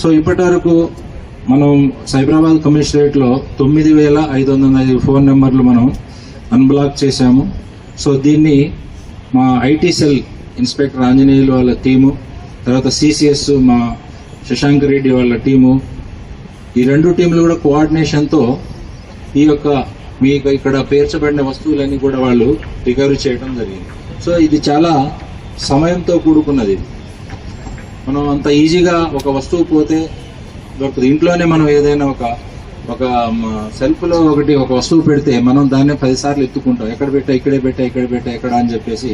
So ఇప్పటి వరకు మనం సైబరాబాద్ కమిషనరేట్లో తొమ్మిది వేల ఐదు వందల ఐదు ఫోన్ నెంబర్లు మనం అన్బ్లాక్ చేశాము. సో దీన్ని మా ఐటీ సెల్ ఇన్స్పెక్టర్ ఆంజనేయులు వాళ్ళ టీము తర్వాత సిసిఎస్ మా శశాంక్ రెడ్డి వాళ్ళ టీము ఈ రెండు టీంలు కూడా కోఆర్డినేషన్తో ఈ యొక్క మీకు ఇక్కడ పేర్చబడిన వస్తువులన్నీ కూడా వాళ్ళు రికవరీ చేయడం జరిగింది. సో ఇది చాలా సమయంతో కూడుకున్నది. మనం అంత ఈజీగా ఒక వస్తువు పోతే దొరకదు ఇంట్లోనే మనం ఏదైనా ఒక ఒక సెల్ఫ్లో ఒకటి ఒక వస్తువు పెడితే మనం దాన్నే పదిసార్లు ఎత్తుకుంటాం. ఎక్కడ పెట్టా ఇక్కడే పెట్టా ఇక్కడ పెట్టా ఎక్కడ అని చెప్పేసి